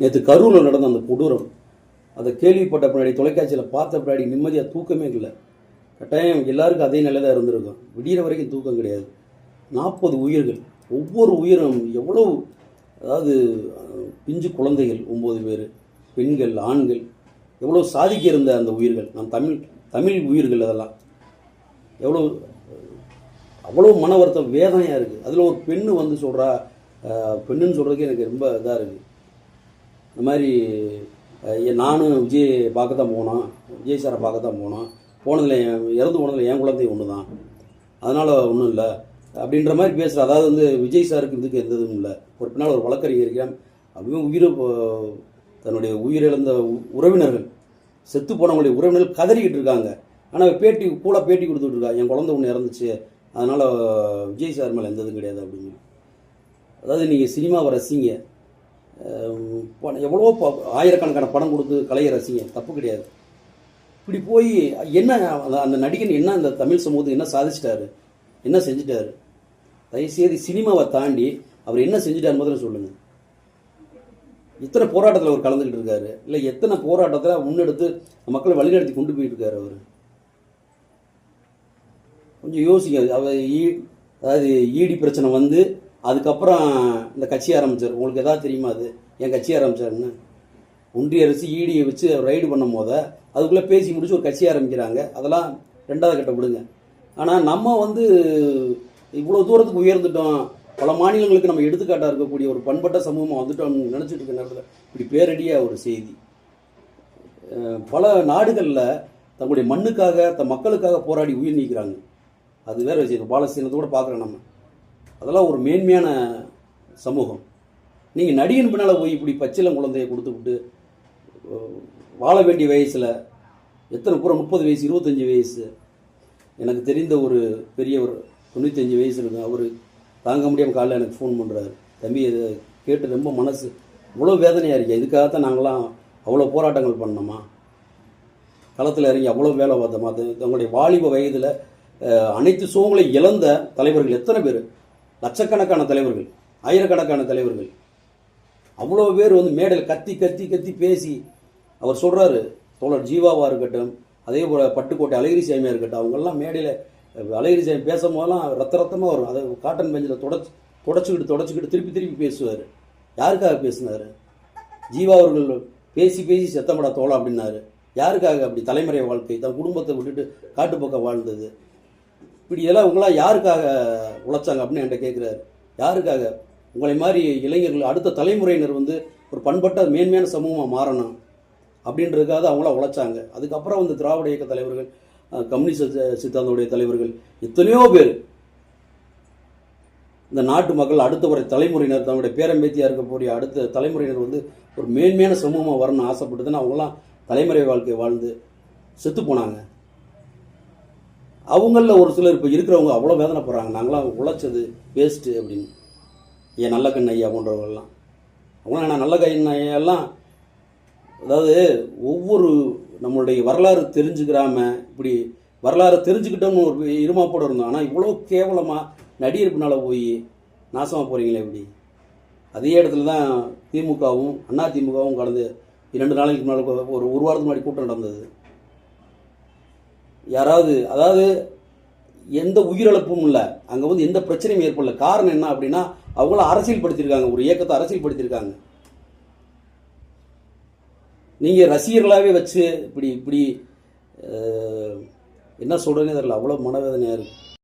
நேற்று கரூரில் நடந்த அந்த கொடூரம் அதை கேள்விப்பட்ட பின்னாடி தொலைக்காட்சியில் பார்த்த பின்னாடி நிம்மதியாக தூக்கமே இல்லை. கட்டாயம் எல்லாருக்கும் அதே நிலையாக இருந்திருக்கும். விடிகிற வரைக்கும் தூக்கம் கிடையாது. நாற்பது உயிர்கள் ஒவ்வொரு உயிரும் எவ்வளோ அதாவது பிஞ்சு குழந்தைகள் ஒம்பது பேர் பெண்கள் ஆண்கள் எவ்வளோ சாதிக்க இருந்த அந்த உயிர்கள் நம் தமிழ் தமிழ் உயிர்கள் அதெல்லாம். எவ்வளோ அவ்வளோ மன வருத்தம் வேதனையாக இருக்குது அதில் ஒரு பெண்ணு வந்து சொல்கிறா பெண்ணுன்னு சொல்கிறதுக்கு எனக்கு ரொம்ப இதாக இருக்குது இந்த மாதிரி நானும் விஜய் பார்க்க தான் போனோம். விஜய் சாரை பார்க்க தான் போனோம். போனதில் என் இறந்து போனதில் என் குழந்தை ஒன்று தான் அதனால் ஒன்றும் இல்லை. அப்படின்ற மாதிரி பேசுகிற அதாவது வந்து விஜய் சாருக்கு இதுக்கு எந்த இதுவும் இல்லை. ஒரு பின்னால் ஒரு வழக்கறிஞர்கள் இருக்கிறான். அவங்க தன்னுடைய உயிரிழந்த உறவினர்கள் செத்து போனவங்களுடைய உறவினர்கள் கதறிக்கிட்டு இருக்காங்க. ஆனால் பேட்டி கூட பேட்டி கொடுத்துட்டு இருக்கா. என் குழந்தை ஒன்று இறந்துச்சு. அதனால் விஜய் சார் மேலே எந்த இதுவும் கிடையாது அப்படின்னு அதாவது நீங்கள் சினிமாவை ரசிங்க. எவ்வளோ ப- ஆயிரக்கணக்கான படம் கொடுத்து கலையை ரசிங்க தப்பு கிடையாது. இப்படி போய் என்ன அந்த- அந்த நடிகன் என்ன அந்த தமிழ் சமூகத்துக்கு என்ன சாதிச்சிட்டாரு? என்ன செஞ்சிட்டாரு? தயவுசெய்து சினிமாவை தாண்டி அவர் என்ன செஞ்சிட்டார் முதல்ல சொல்லுங்கள் எத்தனை போராட்டத்தில் அவர் கலந்துக்கிட்டு இருக்காரு. இல்லை எத்தனை போராட்டத்தில் முன்னெடுத்து மக்களை வழிநடத்தி கொண்டு போயிட்டு இருக்காரு அவர்? கொஞ்சம் யோசிக்காது அவர் ஈ அதாவது ஈடி பிரச்சனை வந்து அதுக்கப்புறம் இந்த கட்சி ஆரம்பிச்சார். உங்களுக்கு எதாவது தெரியுமா அது? என் கட்சி ஆரம்பித்தாருன்னு ஒன்றிய அரசு ஈடியை வச்சு ரைடு பண்ணும் போத அதுக்குள்ளே பேசி முடிச்சு ஒரு கட்சி ஆரம்பிக்கிறாங்க. அதெல்லாம் ரெண்டாவது கட்ட விடுங்க. ஆனால் நம்ம வந்து இவ்வளோ தூரத்துக்கு உயர்ந்துட்டோம். பல மாநிலங்களுக்கு நம்ம எடுத்துக்காட்டாக இருக்கக்கூடிய ஒரு பண்பட்ட சமூகமாக வந்துட்டோம்னு நினச்சிட்டு இருக்க நேரத்தில் இப்படி பேரடியாக ஒரு செய்தி. பல நாடுகளில் தங்களுடைய மண்ணுக்காக தன் மக்களுக்காக போராடி உயிர் நீக்கிறாங்க. அது வேற விஷயம். கூட பார்க்குறோம் நம்ம. அதெல்லாம் ஒரு மேன்மையான சமூகம். நீங்கள் நடிகன் பின்னால் போய் இப்படி பச்சிலம் குழந்தைய கொடுத்து விட்டு வாழ வேண்டிய வயசில் எத்தனை பூரா முப்பது வயசு இருபத்தஞ்சி வயசு எனக்கு தெரிந்த ஒரு பெரியவர் தொண்ணூத்தஞ்சு வயசு இருக்கும் அவர் தாங்க முடியாமல் காலைல எனக்கு ஃபோன் பண்ணுறாரு தம்பி இதை கேட்டு ரொம்ப மனசு இவ்வளோ வேதனையாக இருக்கு இதுக்காகத்தான் நாங்களாம் அவ்வளோ போராட்டங்கள் பண்ணோமா? களத்தில் இறங்கி அவ்வளோ வேலை பார்த்தோமா? அது தங்களுடைய வாலிப வயதில் அனைத்து சுகங்களை இழந்த தலைவர்கள் எத்தனை பேர்? லட்சக்கணக்கான தலைவர்கள் ஆயிரக்கணக்கான தலைவர்கள். அவ்வளோ பேர் வந்து மேடையில் கத்தி கத்தி கத்தி பேசி அவர் சொல்கிறாரு தோழர் ஜீவாவாக இருக்கட்டும் அதே போல் பட்டுக்கோட்டை அழகிரி சாமியாக இருக்கட்டும் அவங்கெல்லாம் மேடையில் அழகிரி சாமி பேசும்போதெல்லாம் ரத்த ரத்தமாக வரும். அதை காட்டன் பெஞ்சில் தொடச்சு தொடச்சிக்கிட்டு தொடச்சிக்கிட்டு திருப்பி திருப்பி பேசுவார். யாருக்காக பேசினார்? ஜீவா அவர்கள் பேசி பேசி செத்தமடா தோழா அப்படின்னாரு. யாருக்காக? அப்படி தலைமுறை வாழ்க்கை தன் குடும்பத்தை விட்டுட்டு காட்டுப்பக்கம் வாழ்ந்தது. இப்படி இதெல்லாம் உங்களாம் யாருக்காக உழைச்சாங்க அப்படின்னு என்கிட்ட கேட்குறாரு யாருக்காக? உங்களை மாதிரி இளைஞர்கள் அடுத்த தலைமுறையினர் வந்து ஒரு பண்பட்ட மேன்மையான சமூகமாக மாறணும் அப்படின்றதுக்காக அவங்களாம் உழைச்சாங்க. அதுக்கப்புறம் வந்து திராவிட இயக்க தலைவர்கள் கம்யூனிஸ்ட் சித்தாந்தோடைய தலைவர்கள் எத்தனையோ பேர் இந்த நாட்டு மக்கள் அடுத்த ஒரு தலைமுறையினர் தன்னுடைய பேரம்பேத்தியாக இருக்கக்கூடிய அடுத்த தலைமுறையினர் வந்து ஒரு மேன்மையான சமூகமாக வரணும்னு ஆசைப்பட்டு அவங்களாம் தலைமுறை வாழ்க்கை வாழ்ந்து செத்து போனாங்க. அவங்களில் ஒரு சிலர் இப்போ இருக்கிறவங்க அவ்வளோ வேதனை போகிறாங்க நாங்களாம் உழைச்சது வேஸ்ட்டு அப்படின்னு. ஏன் நல்ல கண் ஐயா போன்றவங்கெல்லாம் அவங்களாம் நான் நல்ல கண் ஐயாலாம் அதாவது ஒவ்வொரு நம்மளுடைய வரலாறு தெரிஞ்சுக்கிறாம இப்படி வரலாறு தெரிஞ்சுக்கிட்டோம்னு ஒரு இருமாப்போட இருந்தோம். ஆனால் இவ்வளோ கேவலமாக நடிகர் பின்னால் போய் நாசமாக போகிறீங்களே இப்படி. அதே இடத்துல தான் திமுகவும் அண்ணா திமுகவும் கலந்து இரண்டு நாளைக்கு முன்னால் ஒரு ஒரு வாரத்துக்கு முன்னாடி கூட்டம் நடந்தது. யாராவது அதாவது எந்த உயிரிழப்பும் இல்லை. அங்கே வந்து எந்த பிரச்சனையும் ஏற்படல. காரணம் என்ன அப்படின்னா அவங்கள அரசியல் படுத்தியிருக்காங்க ஒரு இயக்கத்தை அரசியல் படுத்தியிருக்காங்க நீங்கள் ரசிகர்களாகவே வச்சு இப்படி இப்படி என்ன சொல்கிறேனே தெரியல. அவ்வளோ மனவேதனையாக இருக்குது